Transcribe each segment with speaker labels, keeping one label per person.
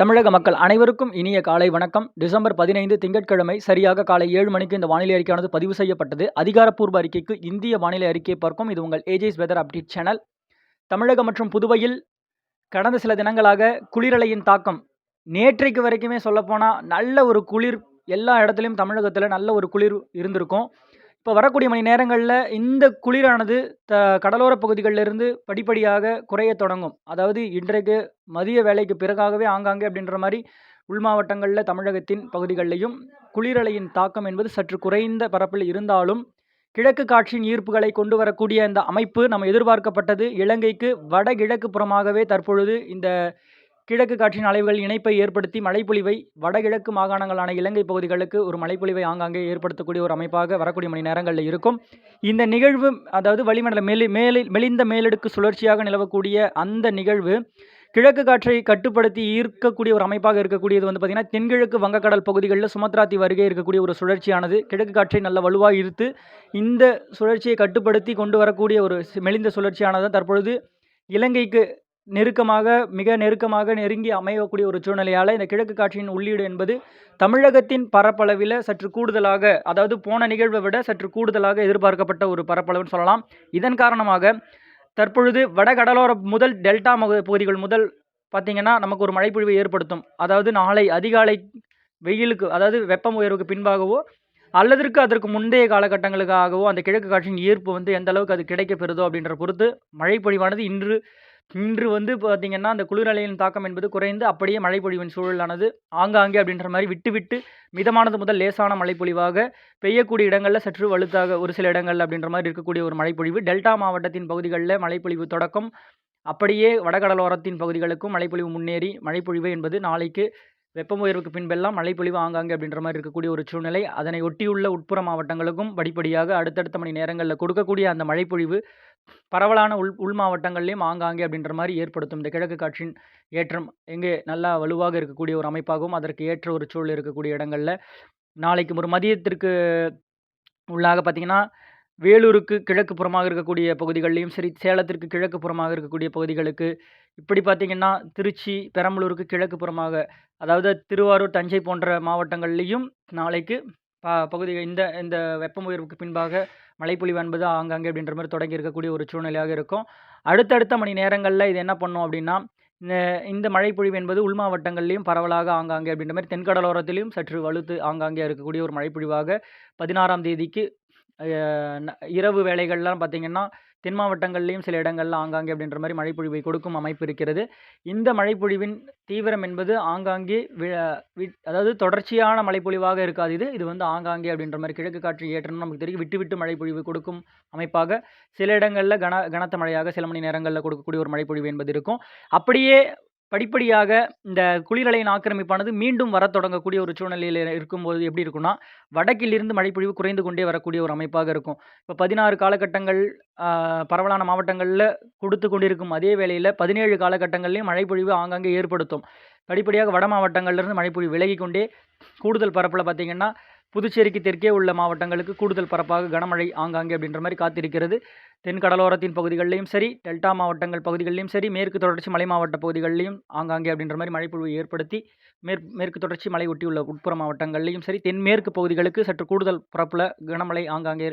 Speaker 1: தமிழக மக்கள் அனைவருக்கும் இனிய காலை வணக்கம். டிசம்பர் பதினைந்து திங்கட்கிழமை சரியாக காலை ஏழு மணிக்கு இந்த வானிலை அறிக்கையானது பதிவு செய்யப்பட்டது. அதிகாரப்பூர்வ அறிக்கைக்கு இந்திய வானிலை அறிக்கையை பார்க்கும் இது உங்கள் AJ's weather update channel Tamilagam மற்றும் புதுவையில் கடந்த சில தினங்களாக குளிரலையின் தாக்கம். நேற்றைக்கு வரைக்குமே சொல்லப்போனால் நல்ல ஒரு குளிர் எல்லா இடத்துலையும் தமிழகத்தில் நல்ல ஒரு குளிர் இருந்திருக்கும். இப்போ வரக்கூடிய மணி நேரங்களில் இந்த குளிரானது த கடலோர பகுதிகளிலிருந்து படிப்படியாக குறைய தொடங்கும். அதாவது இன்றைக்கு மதிய வேலைக்கு பிறகாகவே ஆங்காங்கே அப்படின்ற மாதிரி உள் மாவட்டங்களில் தமிழகத்தின் பகுதிகளிலையும் குளிரலையின் தாக்கம் என்பது சற்று குறைந்த பரப்பில் இருந்தாலும் கிழக்கு காற்றின் ஈர்ப்புகளை கொண்டு வரக்கூடிய இந்த அமைப்பு நம்ம எதிர்பார்க்கப்பட்டது. இலங்கைக்கு வடகிழக்கு புறமாகவே தற்பொழுது இந்த கிழக்கு காற்றின் அலைவுகள் இணைப்பை ஏற்படுத்தி மழைப்பொழிவை வடகிழக்கு மாகாணங்களான இலங்கை பகுதிகளுக்கு ஒரு மழைப்பொழிவை ஆங்காங்கே ஏற்படுத்தக்கூடிய ஒரு அமைப்பாக வரக்கூடிய மணி நேரங்களில் இருக்கும். இந்த நிகழ்வு அதாவது வளிமண்டல மேலி மேலில் மெலிந்த மேலடுக்கு சுழற்சியாக நிலவக்கூடிய அந்த நிகழ்வு கிழக்கு காற்றை கட்டுப்படுத்தி ஈர்க்கக்கூடிய ஒரு அமைப்பாக இருக்கக்கூடியது வந்து பார்த்திங்கன்னா தென்கிழக்கு வங்கக்கடல் பகுதிகளில் சுமத்ராத்தி வருகை இருக்கக்கூடிய ஒரு சுழற்சியானது. கிழக்கு காற்றை நல்ல வலுவாக ஈர்த்து இந்த சுழற்சியை கட்டுப்படுத்தி கொண்டு வரக்கூடிய ஒரு மெலிந்த சுழற்சியானது தற்பொழுது இலங்கைக்கு நெருக்கமாக மிக நெருக்கமாக நெருங்கி அமையக்கூடிய ஒரு சூழ்நிலையால் இந்த கிழக்கு காட்சியின் உள்ளீடு என்பது தமிழகத்தின் பரப்பளவில் சற்று கூடுதலாக அதாவது போன நிகழ்வை விட சற்று கூடுதலாக எதிர்பார்க்கப்பட்ட ஒரு பரப்பளவுன்னு சொல்லலாம். இதன் காரணமாக தற்பொழுது வடகடலோர முதல் டெல்டா பகுதிகள் முதல் பார்த்திங்கன்னா நமக்கு ஒரு மழைப்பொழிவை ஏற்படுத்தும். அதாவது நாளை அதிகாலை வெயிலுக்கு அதாவது வெப்பம் உயர்வுக்கு பின்பாகவோ அல்லதற்கு அதற்கு முந்தைய காலகட்டங்களுக்காகவோ அந்த கிழக்கு காட்சியின் ஈர்ப்பு வந்து எந்த அளவுக்கு அது கிடைக்கப்பெறுதோ அப்படின்ற பொறுத்து மழைப்பொழிவானது இன்று இன்று வந்து பார்த்திங்கன்னா அந்த குளிரலையின் தாக்கம் என்பது குறைந்து, அப்படியே மழைப்பொழிவின் சூழலானது ஆங்காங்கே அப்படின்ற மாதிரி விட்டு, விட்டு மிதமானது முதல் லேசான மழைப்பொழிவாக பெய்யக்கூடிய இடங்களில் சற்று வலுத்தாக ஒரு சில இடங்கள் அப்படின்ற மாதிரி இருக்கக்கூடிய ஒரு மழைப்பொழிவு. டெல்டா மாவட்டத்தின் பகுதிகளில் மழைப்பொழிவு தொடக்கம். அப்படியே வடகடலோரத்தின் பகுதிகளுக்கும் மழைப்பொழிவு முன்னேறி, மழைப்பொழிவு என்பது நாளைக்கு வெப்பம் உயர்வுக்கு பின்பெல்லாம் மழைப்பொழிவு ஆங்காங்கே அப்படின்ற மாதிரி இருக்கக்கூடிய ஒரு சூழ்நிலை. அதனை ஒட்டியுள்ள உட்புற மாவட்டங்களுக்கும் படிப்படியாக அடுத்தடுத்த மணி நேரங்களில் கொடுக்கக்கூடிய அந்த மழைப்பொழிவு பரவலான உள் உள் மாவட்டங்கள்லேயும் ஆங்காங்கே அப்படின்ற மாதிரி ஏற்படுத்தும். இந்த கிழக்கு காற்றின் ஏற்றம் எங்கே நல்லா வலுவாக இருக்கக்கூடிய ஒரு அமைப்பாகவும் அதற்கு ஏற்ற ஒரு சூழல் இருக்கக்கூடிய இடங்களில் நாளைக்கு ஒரு மதியத்திற்கு உள்ளாக பார்த்திங்கன்னா வேலூருக்கு கிழக்கு புறமாக இருக்கக்கூடிய பகுதிகள்லையும் சரி சேலத்திற்கு கிழக்கு புறமாக இருக்கக்கூடிய பகுதிகளுக்கு இப்படி பார்த்திங்கன்னா திருச்சி பெரம்பலூருக்கு கிழக்கு புறமாக அதாவது திருவாரூர் தஞ்சை போன்ற மாவட்டங்கள்லேயும் நாளைக்கு ப பகுதிகள் இந்த இந்த வெப்பம் உயர்வுக்கு பின்பாக மழைப்பொழிவு என்பது ஆங்காங்கே அப்படின்ற மாதிரி தொடங்கி இருக்கக்கூடிய ஒரு சூழ்நிலையாக இருக்கும். அடுத்தடுத்த மணி நேரங்களில் இது என்ன பண்ணும் அப்படின்னா இந்த இந்த மழைப்பொழிவு என்பது உள் மாவட்டங்கள்லையும் பரவலாக ஆங்காங்கே அப்படின்ற மாதிரி தென்கடலோரத்திலையும் சற்று வலுத்து ஆங்காங்கே இருக்கக்கூடிய ஒரு மழைப்பொழிவாக பதினாறாம் தேதிக்கு இரவு வேலைகள்லாம் பார்த்திங்கன்னா தென் மாவட்டங்கள்லேயும் சில இடங்களில் ஆங்காங்கே அப்படின்ற மாதிரி மழைப்பொழிவை கொடுக்கும் அமைப்பு இருக்கிறது. இந்த மழைப்பொழிவின் தீவிரம் என்பது ஆங்காங்கே அதாவது தொடர்ச்சியான மழைப்பொழிவாக இருக்காது இது. இது வந்து ஆங்காங்கே அப்படின்ற மாதிரி கிழக்கு காற்று ஏற்றணும் நமக்கு தெரியும். விட்டு விட்டு மழைப்பொழிவு கொடுக்கும் அமைப்பாக. சில இடங்களில் கன கனத்த மழையாக சில மணி நேரங்களில் கொடுக்கக்கூடிய ஒரு மழைப்பொழிவு என்பது இருக்கும். அப்படியே படிப்படியாக இந்த குளிரலையின் ஆக்கிரமிப்பானது மீண்டும் வரத் தொடங்கக்கூடிய ஒரு சூழ்நிலையில் இருக்கும்போது எப்படி இருக்கும்னா, வடக்கிலிருந்து மழைப்பொழிவு குறைந்து கொண்டே வரக்கூடிய ஒரு அமைப்பாக இருக்கும். இப்போ பதினாறு காலகட்டங்கள் பரவலான மாவட்டங்களில் கொடுத்து கொண்டிருக்கும் அதே வேளையில் பதினேழு காலகட்டங்கள்லேயும் மழைப்பொழிவு ஆங்காங்கே ஏற்படுத்தும். படிப்படியாக வட மாவட்டங்கள்லேருந்து மழைப்பொழிவு விலகிக்கொண்டே கூடுதல் பரப்பில் பார்த்திங்கன்னா புதுச்சேரிக்கு தெற்கே உள்ள மாவட்டங்களுக்கு கூடுதல் பரப்பாக கனமழை ஆங்காங்கே அப்படின்ற மாதிரி காத்திருக்கிறது. தென் கடலோரத்தின் பகுதிகளிலையும் சரி டெல்டா மாவட்டங்கள் பகுதிகளிலும் சரி மேற்கு தொடர்ச்சி மலை மாவட்ட பகுதிகளிலையும் ஆங்காங்கே அப்படின்ற மாதிரி மழைப்பொழிவு ஏற்படுத்தி மேற் மேற்கு தொடர்ச்சி மலை ஒட்டியுள்ள உட்புற மாவட்டங்கள்லையும் சரி தென்மேற்கு பகுதிகளுக்கு சற்று கூடுதல் பரப்பில் கனமழை ஆங்காங்கே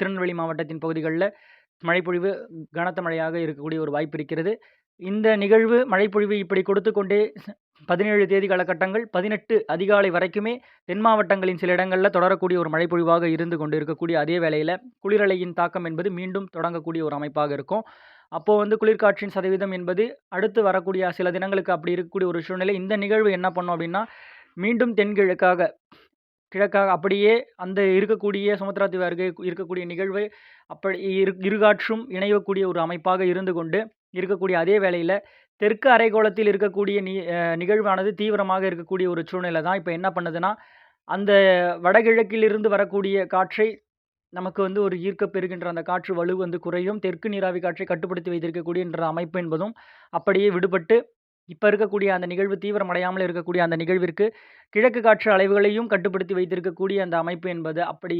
Speaker 1: திருநெல்வேலி மாவட்டத்தின் பகுதிகளில் மழைப்பொழிவு கனத்த மழையாக இருக்கக்கூடிய ஒரு வாய்ப்பு இருக்கிறது. இந்த நிகழ்வு மழைப்பொழிவு இப்படி கொடுத்து கொண்டே பதினேழு தேதி காலகட்டங்கள் பதினெட்டு அதிகாலை வரைக்குமே தென் மாவட்டங்களின் சில இடங்களில் தொடரக்கூடிய ஒரு மழைப்பொழிவாக இருந்து கொண்டு இருக்கக்கூடிய அதே வேளையில் குளிரலையின் தாக்கம் என்பது மீண்டும் தொடங்கக்கூடிய ஒரு அமைப்பாக இருக்கும். அப்போது வந்து குளிர்காற்றின் சதவீதம் என்பது அடுத்து வரக்கூடிய சில தினங்களுக்கு அப்படி இருக்கக்கூடிய ஒரு சூழ்நிலை. இந்த நிகழ்வு என்ன பண்ணும் அப்படின்னா மீண்டும் தென்கிழக்காக கிழக்காக அப்படியே அந்த இருக்கக்கூடிய சுமத்ரா தீவு அருகே இருக்கக்கூடிய நிகழ்வு அப்படி இரு இருகாற்றும் இணையக்கூடிய ஒரு அமைப்பாக இருந்து கொண்டு இருக்கக்கூடிய அதே வேளையில் தெற்கு அரைக்கோளத்தில் இருக்கக்கூடிய நி நிகழ்வானது தீவிரமாக இருக்கக்கூடிய ஒரு சூழ்நிலை தான். இப்போ என்ன பண்ணுதுன்னா அந்த வடகிழக்கிலிருந்து வரக்கூடிய காற்றை நமக்கு வந்து ஒரு ஈர்க்க பெறுகின்ற அந்த காற்று வலு வந்து குறையும். தெற்கு நீராவி காற்றை கட்டுப்படுத்தி வைத்திருக்கக்கூடியன்ற அமைப்பு என்பதும் அப்படியே விடுபட்டு இப்போ இருக்கக்கூடிய அந்த நிகழ்வு தீவிரமடையாமல் இருக்கக்கூடிய அந்த நிகழ்விற்கு கிழக்கு காற்று அலைவுகளையும் கட்டுப்படுத்தி வைத்திருக்கக்கூடிய அந்த அமைப்பு என்பது அப்படி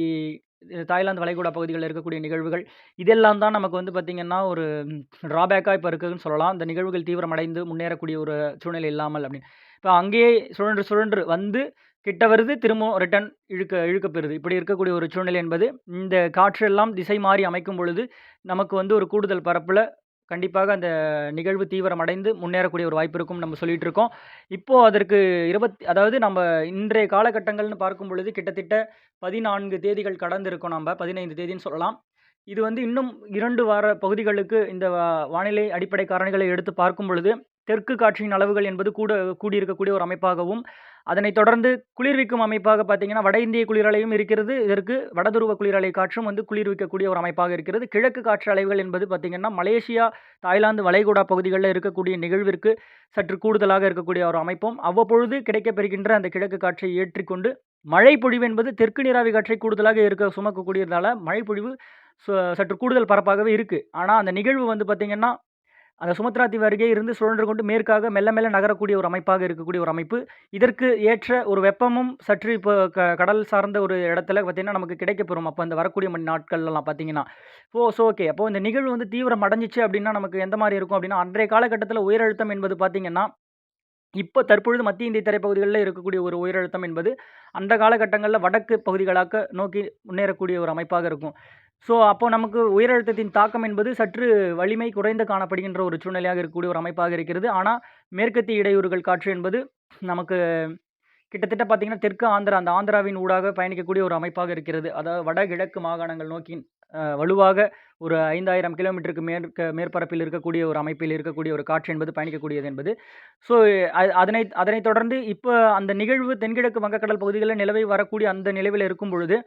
Speaker 1: தாய்லாந்து வளைகுடா பகுதிகளில் இருக்கக்கூடிய நிகழ்வுகள், இதெல்லாம் தான் நமக்கு வந்து பார்த்திங்கன்னா ஒரு ட்ராபேக்காக இப்போ இருக்குதுன்னு சொல்லலாம். இந்த நிகழ்வுகள் தீவிரமடைந்து முன்னேறக்கூடிய ஒரு சூழ்நிலை இல்லாமல் அப்படின்னு. இப்போ அங்கேயே சுழன்று சுழன்று வந்து கிட்ட வருது, திரும்பவும் ரிட்டர்ன் இழுக்க இழுக்கப்பெறுது இப்படி இருக்கக்கூடிய ஒரு சூழ்நிலை என்பது, இந்த காற்றெல்லாம் திசை மாறி அமைக்கும் பொழுது, நமக்கு வந்து ஒரு கூடுதல் பரப்பில் கண்டிப்பாக அந்த நிகழ்வு தீவிரமடைந்து முன்னேறக்கூடிய ஒரு வாய்ப்பு இருக்கும் நம்ம சொல்லிட்டு இருக்கோம். இப்போது அதற்கு 20 அதாவது நம்ம இன்றைய காலகட்டங்கள்னு பார்க்கும் பொழுது கிட்டத்தட்ட 14 தேதிகள் கடந்திருக்கோம் நம்ம பதினைந்து தேதின்னு சொல்லலாம். இது வந்து இன்னும் இரண்டு வார பகுதிகளுக்கு இந்த வானிலை அடிப்படை காரணிகளை எடுத்து பார்க்கும் பொழுது, தெற்கு காற்றின் அளவுகள் என்பது கூட கூடியிருக்கக்கூடிய ஒரு அமைப்பாகவும், அதனைத் தொடர்ந்து குளிர்விக்கும் அமைப்பாக பார்த்தீங்கன்னா, வட இந்திய குளிரலையும் இருக்கிறது. இதற்கு வடதுருவ குளிரலை காற்றும் வந்து குளிர்விக்கக்கூடிய ஒரு அமைப்பாக இருக்கிறது. கிழக்கு காற்று அலைகள் என்பது பார்த்தீங்கன்னா, மலேசியா, தாய்லாந்து வளைகுடா பகுதிகளில் இருக்கக்கூடிய நிகழ்விற்கு சற்று கூடுதலாக இருக்கக்கூடிய ஒரு அமைப்பும், அவ்வப்பொழுது கிடைக்கப்பெறுகின்ற அந்த கிழக்கு காற்றை ஏற்றிக்கொண்டு, மழை பொழிவு என்பது தெற்கு நீராவி காற்றை கூடுதலாக இருக்க சுமக்கக்கூடியதால, மழை பொழிவு சற்று கூடுதல் பரப்பாகவே இருக்குது ஆனால் அந்த நிகழ்வு வந்து பார்த்திங்கன்னா அந்த சுமத்ரா தீவு அருகே இருந்து சுழன்று கொண்டு மேற்காக மெல்ல மெல்ல நகரக்கூடிய ஒரு அமைப்பாக இருக்கக்கூடிய ஒரு அமைப்பு. இதற்கு ஏற்ற ஒரு வெப்பமும் சற்று இப்போ க கடல் சார்ந்த ஒரு இடத்துல பார்த்தீங்கன்னா, நமக்கு கிடைக்கப்பெறும். அப்போ அந்த வரக்கூடிய மணி நாட்கள்லாம் பார்த்தீங்கன்னா. ஓ! So okay. அப்போது இந்த நிகழ்வு வந்து தீவிரம் அடைஞ்சிச்சு அப்படின்னா, நமக்கு எந்த மாதிரி இருக்கும் அப்படின்னா, அன்றைய காலகட்டத்தில் உயரழுத்தம் என்பது பார்த்தீங்கன்னா, இப்போ தற்பொழுது மத்திய இந்திய தரைப்பகுதிகளில் இருக்கக்கூடிய ஒரு உயரழுத்தம் என்பது, அந்த காலகட்டங்களில் வடக்கு பகுதிகளாக நோக்கி முன்னேறக்கூடிய ஒரு அமைப்பாக இருக்கும். ஸோ, அப்போ நமக்கு உயரழுத்தத்தின் தாக்கம் என்பது சற்று வலிமை குறைந்து காணப்படுகின்ற ஒரு சூழ்நிலையாக இருக்கக்கூடிய ஒரு அமைப்பாக இருக்கிறது. ஆனால் மேற்கத்திய இடையூறுகள் காற்று என்பது நமக்கு கிட்டத்தட்ட பார்த்திங்கன்னா தெற்கு ஆந்திரா அந்த ஆந்திராவின் ஊடாக பயணிக்கக்கூடிய ஒரு அமைப்பாக இருக்கிறது. அதாவது வடகிழக்கு மாகாணங்கள் நோக்கி வலுவாக ஒரு 5000 கிலோமீட்டருக்கு மேற்க மேற்பரப்பில் இருக்கக்கூடிய ஒரு அமைப்பில் இருக்கக்கூடிய ஒரு காற்று என்பது பயணிக்கக்கூடியது என்பது. ஸோ, அதனை அதனைத் தொடர்ந்து இப்போ அந்த நிகழ்வு தென்கிழக்கு வங்கக்கடல் பகுதிகளில் நிலவை வரக்கூடிய அந்த நிலவில் இருக்கும் பொழுது,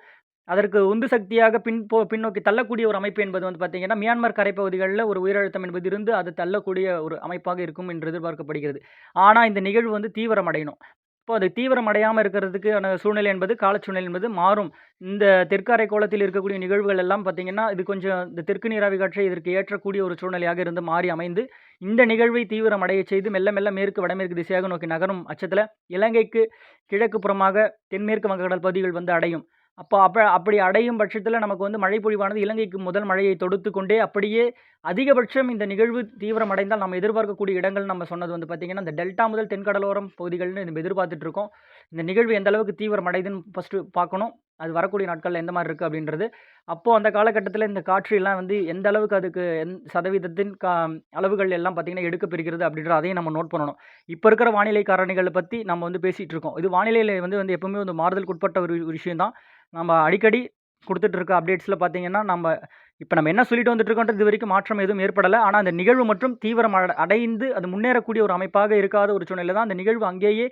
Speaker 1: அதற்கு உந்து சக்தியாக பின் போ பின்னோக்கி தள்ளக்கூடிய ஒரு அமைப்பு என்பது வந்து பார்த்தீங்கன்னா, மியான்மர் கரைப்பகுதிகளில் ஒரு உயிரழுத்தம் என்பது இருந்து, அது தள்ளக்கூடிய ஒரு அமைப்பாக இருக்கும் என்று எதிர்பார்க்கப்படுகிறது. ஆனால் இந்த நிகழ்வு வந்து தீவிரமடையணும். இப்போ அது தீவிரமடையாமல் இருக்கிறதுக்கான சூழ்நிலை என்பது, காலச்சூழ்நிலை என்பது மாறும். இந்த தெற்கு கோலத்தில் இருக்கக்கூடிய நிகழ்வுகள் எல்லாம் பார்த்தீங்கன்னா, இது கொஞ்சம் இந்த தெற்கு நீராவி காற்றை இதற்கு ஏற்றக்கூடிய ஒரு சூழ்நிலையாக இருந்து மாறி அமைந்து, இந்த நிகழ்வை தீவிரமடைய செய்து மெல்ல மெல்ல மேற்கு, வடமேற்கு திசையாக நோக்கி நகரும் அச்சத்தில் இலங்கைக்கு கிழக்கு புறமாக தென்மேற்கு வங்கக்கடல் பகுதிகள் வந்து அடையும். அப்போ அப்ப அப்படி அடையும் பட்சத்தில் நமக்கு வந்து மழை பொழிவானது இலங்கைக்கு முதல் மழையை தொடுத்து கொண்டே, அப்படியே அதிகபட்சம் இந்த நிகழ்வு தீவிரமடைந்தால் நம்ம எதிர்பார்க்கக்கூடிய இடங்கள் நம்ம சொன்னது வந்து பார்த்தீங்கன்னா, இந்த டெல்டா முதல் தென்கடலோரம் பகுதிகள்னு நம்ம எதிர்பார்த்துட்ருக்கோம் இந்த நிகழ்வு எந்த அளவுக்கு தீவிரமடையுதுன்னு ஃபஸ்ட்டு பார்க்கணும். அது வரக்கூடிய நாட்களில் எந்த மாதிரி இருக்குது அப்படின்றது. அப்போது அந்த காலகட்டத்தில் இந்த காற்று வந்து எந்த அளவுக்கு அதுக்கு எந் சதவீதத்தின் கா அளவுகள் எல்லாம் பார்த்தீங்கன்னா, பிரிக்கிறது அப்படின்ற அதையும் நம்ம நோட் பண்ணணும். இப்போ இருக்கிற வானிலை காரணிகளை பற்றி நம்ம வந்து பேசிகிட்டு இருக்கோம். இது வானிலையில் வந்து வந்து எப்பவுமே வந்து மாறுதலுக்குட்பட்ட ஒரு விஷயந்தான் விஷயம் தான். நம்ம அடிக்கடி கொடுத்துட்ருக்க இருக்க பார்த்திங்கன்னா பார்த்தீங்கன்னா, இப்போ நம்ம என்ன சொல்லிட்டு வந்துட்டு இருக்கோன்றது இதுவரைக்கும் மாற்றம் எதுவும் ஏற்படல. ஆனால் அந்த நிகழ்வு மற்றும் தீவிரம் அடைந்து அது முன்னேறக்கூடிய ஒரு அமைப்பாக இருக்காத ஒரு சூழ்நிலை தான் அந்த நிகழ்வு அங்கேயே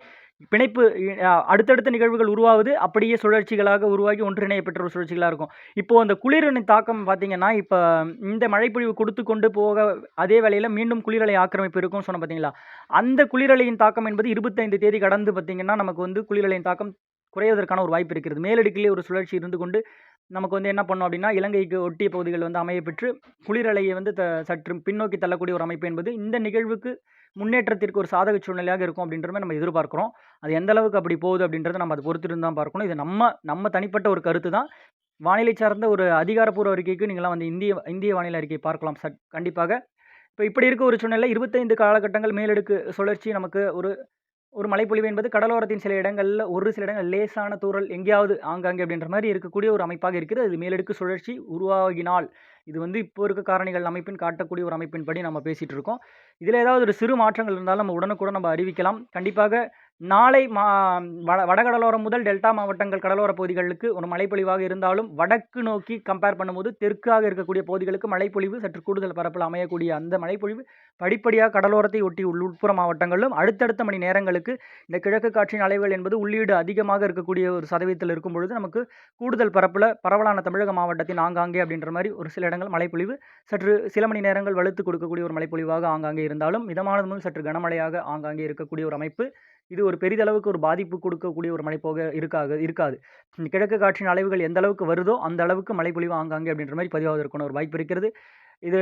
Speaker 1: பிணைப்பு அடுத்தடுத்த நிகழ்வுகள் உருவாவது அப்படியே சுழற்சிகளாக உருவாகி ஒன்றிணையப்பெற்ற ஒரு சுழற்சிகளாக இருக்கும். இப்போ அந்த குளிரின் தாக்கம் பார்த்திங்கன்னா இப்போ இந்த மழைப்பொழிவு கொடுத்து கொண்டு போக அதே வேளையில் மீண்டும் குளிரலை ஆக்கிரமிப்பு இருக்கும்னு சொன்ன பார்த்தீங்களா? அந்த குளிரலையின் தாக்கம் என்பது 25 தேதி கடந்து பார்த்திங்கன்னா நமக்கு வந்து குளிரலையின் தாக்கம் குறைவதற்கான ஒரு வாய்ப்பு இருக்கிறது. மேலடுக்கிலே ஒரு சுழற்சி இருந்து கொண்டு, நமக்கு வந்து என்ன பண்ணோம் அப்படின்னா, இலங்கைக்கு ஒட்டிய பகுதிகள் வந்து அமையப்பெற்று, குளிரலையை வந்து த சற்று பின்னோக்கி தள்ளக்கூடிய ஒரு அமைப்பு என்பது, இந்த நிகழ்வுக்கு முன்னேற்றத்திற்கு ஒரு சாதக சூழ்நிலையாக இருக்கும் அப்படின்ற மாதிரி நம்ம எதிர்பார்க்குறோம் அது எந்த அளவுக்கு அப்படி போகுது அப்படின்றத நம்ம அதை பொறுத்திருந்து தான் பார்க்கணும். இது நம்ம நம்ம தனிப்பட்ட ஒரு கருத்து தான். வானிலை சார்ந்த ஒரு அதிகாரப்பூர்வ அறிக்கைக்கு நீங்களாம் வந்து இந்திய இந்திய வானிலை அறிக்கை பார்க்கலாம் சட் கண்டிப்பாக. இப்போ இப்படி இருக்க ஒரு சூழ்நிலை இருபத்தைந்து காலகட்டங்கள் மேலடுக்கு சுழற்சி நமக்கு ஒரு ஒரு மழைப்பொழிவு என்பது கடலோரத்தின் சில இடங்களில் ஒரு சில இடங்கள் லேசான தூரல் எங்கேயாவது ஆங்காங்கே அப்படின்ற மாதிரி இருக்கக்கூடிய ஒரு அமைப்பாக இருக்கிறது. அது மேலடுக்கு சுழற்சி உருவாகினால், இது வந்து இப்போ இருக்க காரணிகள் அமைப்பின் காட்டக்கூடிய ஒரு அமைப்பின்படி நம்ம பேசிகிட்டு இருக்கோம். இதில் ஏதாவது ஒரு சிறு மாற்றங்கள் இருந்தாலும் நம்ம உடனுக்குடன் நம்ம அறிவிக்கலாம். கண்டிப்பாக நாளை மா வட வடகடலோரம் முதல் டெல்டா மாவட்டங்கள் கடலோர பகுதிகளுக்கு ஒரு மழைப்பொழிவாக இருந்தாலும், வடக்கு நோக்கி கம்பேர் பண்ணும்போது தெற்காக இருக்கக்கூடிய பகுதிகளுக்கு மழைப்பொழிவு சற்று கூடுதல் பரப்பில் அமையக்கூடிய அந்த மழைப்பொழிவு படிப்படியாக கடலோரத்தை ஒட்டி உள் உட்புற மாவட்டங்களிலும் அடுத்தடுத்த மணி நேரங்களுக்கு இந்த கிழக்கு காற்றின் அலைவுகள் என்பது உள்ளீடு அதிகமாக இருக்கக்கூடிய ஒரு சதவீதத்தில் இருக்கும் பொழுது, நமக்கு கூடுதல் பரப்பில் பரவலான தமிழக மாவட்டத்தின் ஆங்காங்கே அப்படின்ற மாதிரி ஒரு சில இடங்கள் மழைப்பொழிவு சற்று சில மணி நேரங்கள் வலுத்து கொடுக்கக்கூடிய ஒரு மழைப்பொழிவாக ஆங்காங்கே இருந்தாலும், மிதமானது முதல் சற்று கனமழையாக ஆங்காங்கே இருக்கக்கூடிய ஒரு அமைப்பு. இது ஒரு பெரிதளவுக்கு ஒரு பாதிப்பு கொடுக்கக்கூடிய ஒரு மழை போக இருக்காது இருக்காது. கிழக்கு காற்றின் அலைவுகள் எந்த அளவுக்கு வருதோ, அந்த அளவுக்கு மழைப்பொழிவு ஆங்காங்கே அப்படின்ற மாதிரி பதிவாவதற்கான ஒரு வாய்ப்பு இருக்கிறது. இது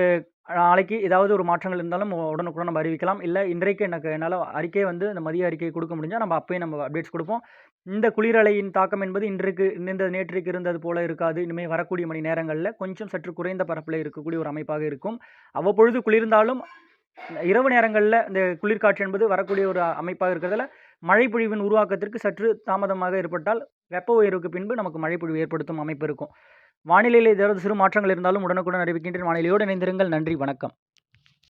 Speaker 1: நாளைக்கு ஏதாவது ஒரு மாற்றங்கள் இருந்தாலும் உடனுக்குடன் நம்ம அறிவிக்கலாம். இல்லை இன்றைக்கு எனக்கு என்னால் அறிக்கை வந்து இந்த மதிய அறிக்கை கொடுக்க முடிஞ்சால் நம்ம அப்பயே நம்ம அப்டேட்ஸ் கொடுப்போம் இந்த குளிரலையின் தாக்கம் என்பது இன்றைக்கு இந்த நேற்றுக்கு இருந்தது போல இருக்காது. இனிமேல் வரக்கூடிய மணி நேரங்களில் கொஞ்சம் சற்று குறைந்த பரப்பில் இருக்கக்கூடிய ஒரு அமைப்பாக இருக்கும். அவ்வப்பொழுது குளிர்ந்தாலும், இரவு நேரங்களில் இந்த குளிர்காற்று என்பது வரக்கூடிய ஒரு அமைப்பாக இருக்கிறதால, மழை பொழிவின் உருவாக்கத்திற்கு சற்று தாமதமாக ஏற்பட்டால், வெப்ப உயர்வுக்கு பின்பு நமக்கு மழைப்பொழிவு ஏற்படுத்தும் அமைப்பு இருக்கும். வானிலையில் ஏதாவது சிறு மாற்றங்கள் இருந்தாலும் உடனுக்குடன் அறிவிக்கின்றேன். வானிலையோடு இணைந்திருங்கள். நன்றி, வணக்கம்.